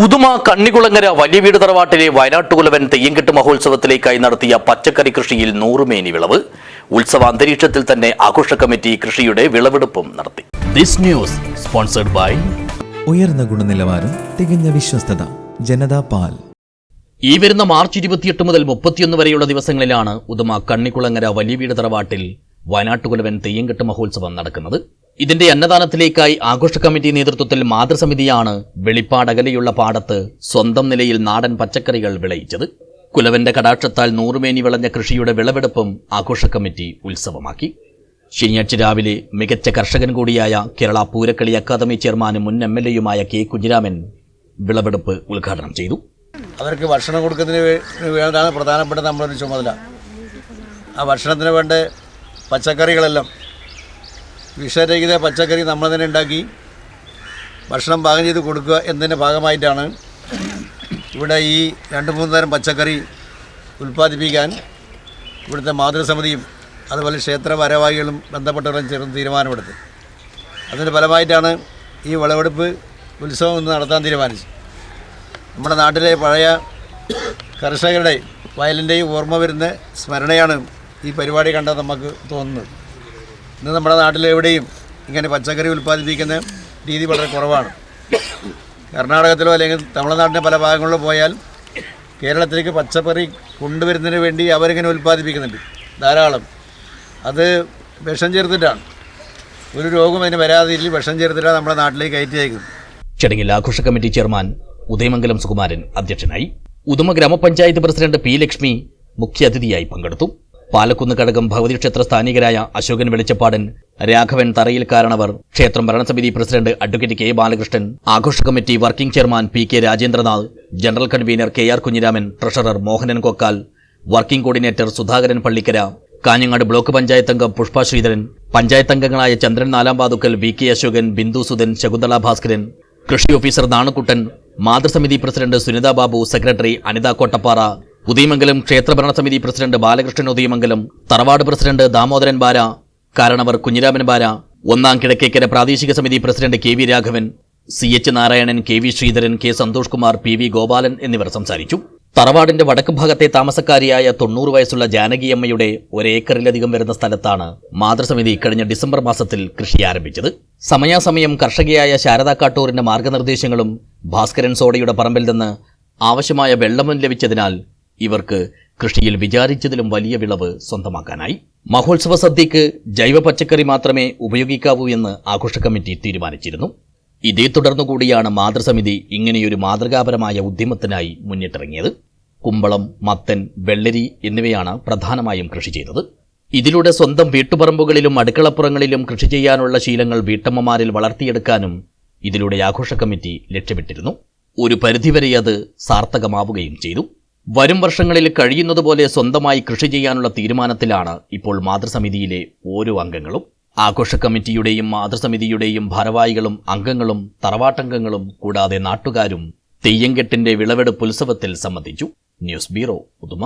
ഉദുമ കണ്ണികുളങ്ങര വലിയ വീട് തറവാട്ടിലെ വയനാട്ടുകുലവൻ തെയ്യംകെട്ട് മഹോത്സവത്തിലേക്കായി നടത്തിയ പച്ചക്കറി കൃഷിയിൽ നൂറുമേനി വിളവ്. ഉത്സവ അന്തരീക്ഷത്തിൽ തന്നെ ആഘോഷ കമ്മിറ്റി കൃഷിയുടെ വിളവെടുപ്പും നടത്തി. ദിസ് ന്യൂസ് സ്പോൺസർഡ് ബൈ ഉയർന്ന ഗുണനിലവാരം തികഞ്ഞ വിശ്വസ്തത ജനതാ പാൽ. ഈ വരുന്ന മാർച്ച് ഇരുപത്തിയെട്ട് മുതൽ മുപ്പത്തിയൊന്ന് വരെയുള്ള ദിവസങ്ങളിലാണ് ഉദുമ കണ്ണിക്കുളങ്ങര വലിയ വീട് തറവാട്ടിൽ വയനാട്ടുകുലവൻ തെയ്യംകെട്ട് മഹോത്സവം നടക്കുന്നത്. ഇതിന്റെ അന്നദാനത്തിലേക്കായി ആഘോഷ കമ്മിറ്റി നേതൃത്വത്തിൽ മാതൃസമിതിയാണ് വെളിപ്പാടകലെയുള്ള പാടത്ത് സ്വന്തം നിലയിൽ നാടൻ പച്ചക്കറികൾ വിളയിച്ചത്. കുലവന്റെ കടാക്ഷത്താൽ നൂറുമേനി വിളഞ്ഞ കൃഷിയുടെ വിളവെടുപ്പും ആഘോഷ കമ്മിറ്റി ഉത്സവമാക്കി. ശനിയാഴ്ച രാവിലെ മികച്ച കർഷകൻ കൂടിയായ കേരള പൂരക്കളി അക്കാദമി ചെയർമാനും മുൻ എം എൽ എയുമായ കെ കുഞ്ഞിരാമൻ വിളവെടുപ്പ് ഉദ്ഘാടനം ചെയ്തു. അവർക്ക് ഭക്ഷണം കൊടുക്കുന്നതിന് വേണ്ടതാണ് പ്രധാനപ്പെട്ട നമ്മളൊരു ചുമതല. ആ ഭക്ഷണത്തിന് വേണ്ട പച്ചക്കറികളെല്ലാം വിഷരഹിത പച്ചക്കറി നമ്മൾ തന്നെ ഉണ്ടാക്കി ഭക്ഷണം പാകം ചെയ്ത് കൊടുക്കുക എന്നതിന്റെ ഭാഗമായിട്ടാണ് ഇവിടെ ഈ രണ്ട് മൂന്ന് തരം പച്ചക്കറി ഉൽപ്പാദിപ്പിക്കാൻ ഇവിടുത്തെ മാതൃസമിതിയും അതുപോലെ ക്ഷേത്ര ഭാരവാഹികളും ബന്ധപ്പെട്ടവരും ചേർന്ന് തീരുമാനമെടുത്ത് അതിന്റെ ഫലമായിട്ടാണ് ഈ വിളവെടുപ്പ് ഉത്സവം ഇന്ന് നടത്താൻ തീരുമാനിച്ചത്. നമ്മുടെ നാട്ടിലെ പഴയ കർഷകരുടെ വയലിന്റെയും ഓർമ്മ വരുന്ന സ്മരണയാണ് ഈ പരിപാടി കണ്ടാൽ നമുക്ക് തോന്നുന്നത്. ഇന്ന് നമ്മുടെ നാട്ടിലെവിടെയും ഇങ്ങനെ പച്ചക്കറി ഉൽപ്പാദിപ്പിക്കുന്ന രീതി വളരെ കുറവാണ്. കർണാടകത്തിലോ അല്ലെങ്കിൽ തമിഴ്നാട്ടിന്റെ പല ഭാഗങ്ങളിലോ പോയാൽ കേരളത്തിലേക്ക് പച്ചക്കറി കൊണ്ടുവരുന്നതിന് വേണ്ടി അവരിങ്ങനെ ഉൽപ്പാദിപ്പിക്കുന്നുണ്ട്. ധാരാളം. അത് വിഷം ചേർത്തിട്ടാണ്. ഒരു രോഗം അതിന് വരാതെ രീതിയിൽ വിഷം ചേർത്തിട്ടാണ് നമ്മുടെ നാട്ടിലേക്ക് കയറ്റി അയക്കുന്നത്. ചടങ്ങിൽ ആഘോഷ കമ്മിറ്റി ചെയർമാൻ ഉദയമംഗലം സുകുമാരൻ അധ്യക്ഷനായി. ഉദമ ഗ്രാമപഞ്ചായത്ത് പ്രസിഡന്റ് പി ലക്ഷ്മി മുഖ്യാതിഥിയായി പങ്കെടുത്തു. പാലക്കുന്ന് കടകം ഭഗവതി ക്ഷേത്ര സ്ഥാനികരായ അശോകൻ വെളിച്ചപ്പാടൻ രാഘവൻ തറയിൽ കാരണവർ ക്ഷേത്രം ഭരണസമിതി പ്രസിഡന്റ് അഡ്വക്കേറ്റ് കെ. ബാലകൃഷ്ണൻ ആഘോഷ committee working chairman P. K. Rajendranath general convener K. R. Kunhiraman treasurer Mohanan Kokkal working coordinator Sudhakaran Pallikkara Kanhangad block panchayat അംഗം പുഷ്പ ശ്രീധരൻ പഞ്ചായത്ത് അംഗങ്ങളായ ചന്ദ്രൻ നാലാംപാതുക്കൽ വി. കെ. അശോകൻ ബിന്ദു സുധൻ ശകുന്തള ഭാസ്കരൻ കൃഷി ഓഫീസർ നാണുക്കുട്ടൻ മാതൃസമിതി പ്രസിഡന്റ് സുനിത ബാബു സെക്രട്ടറി അനിത കോട്ടപ്പാറ ഉദയമംഗലം ക്ഷേത്രഭരണ സമിതി പ്രസിഡന്റ് ബാലകൃഷ്ണൻ ഉദയമംഗലം തറവാട് പ്രസിഡന്റ് ദാമോദരൻ ബാര കാരണവർ കുഞ്ഞിരാമൻ ബാര ഒന്നാം കിഴക്കേക്കര പ്രാദേശിക സമിതി president K V Raghavan C H Narayanan K V Sreedharan K Santhosh Kumar P V Gopalan എന്നിവർ സംസാരിച്ചു. തറവാടിന്റെ വടക്ക് ഭാഗത്തെ താമസക്കാരിയായ തൊണ്ണൂറ് വയസ്സുള്ള ജാനകിയമ്മയുടെ ഒരേക്കറിലധികം വരുന്ന സ്ഥലത്താണ് മാതൃസമിതി കഴിഞ്ഞ ഡിസംബർ മാസത്തിൽ കൃഷി ആരംഭിച്ചത്. സമയാസമയം കർഷകയായ ശാരദാ കാട്ടൂരിന്റെ മാർഗനിർദ്ദേശങ്ങളും ഭാസ്കരൻ സോഡയുടെ പറമ്പിൽ നിന്ന് ആവശ്യമായ വെള്ളവും ലഭിച്ചതിനാൽ ഇവർക്ക് കൃഷിയിൽ വിചാരിച്ചതിലും വലിയ വിളവ് സ്വന്തമാക്കാനായി. മഹോത്സവ സദ്യക്ക് ജൈവ പച്ചക്കറി മാത്രമേ ഉപയോഗിക്കാവൂ എന്ന് ആഘോഷ കമ്മിറ്റി തീരുമാനിച്ചിരുന്നു. ഇതേ തുടർന്നുകൂടിയാണ് മാതൃസമിതി ഇങ്ങനെയൊരു മാതൃകാപരമായ ഉദ്യമത്തിനായി മുന്നിട്ടിറങ്ങിയത്. കുമ്പളം മത്തൻ വെള്ളരി എന്നിവയാണ് പ്രധാനമായും കൃഷി ചെയ്തത്. ഇതിലൂടെ സ്വന്തം വീട്ടുപറമ്പുകളിലും അടുക്കളപ്പുറങ്ങളിലും കൃഷി ചെയ്യാനുള്ള ശീലങ്ങൾ വീട്ടമ്മമാരിൽ വളർത്തിയെടുക്കാനും ഇതിലൂടെ ആഘോഷ കമ്മിറ്റി ലക്ഷ്യമിട്ടിരുന്നു. ഒരു പരിധിവരെ അത് സാർത്ഥകമാവുകയും ചെയ്തു. വരും വർഷങ്ങളിൽ കഴിയുന്നതുപോലെ സ്വന്തമായി കൃഷി ചെയ്യാനുള്ള തീരുമാനത്തിലാണ് ഇപ്പോൾ മാതൃസമിതിയിലെ ഓരോ അംഗങ്ങളും. ആഘോഷ കമ്മിറ്റിയുടെയും മാതൃസമിതിയുടെയും ഭാരവാഹികളും അംഗങ്ങളും തറവാട്ടംഗങ്ങളും കൂടാതെ നാട്ടുകാരും തെയ്യങ്കെട്ടിന്റെ വിളവെടുപ്പ് ഉത്സവത്തിൽ സംബന്ധിച്ചു. News bureau Uduma.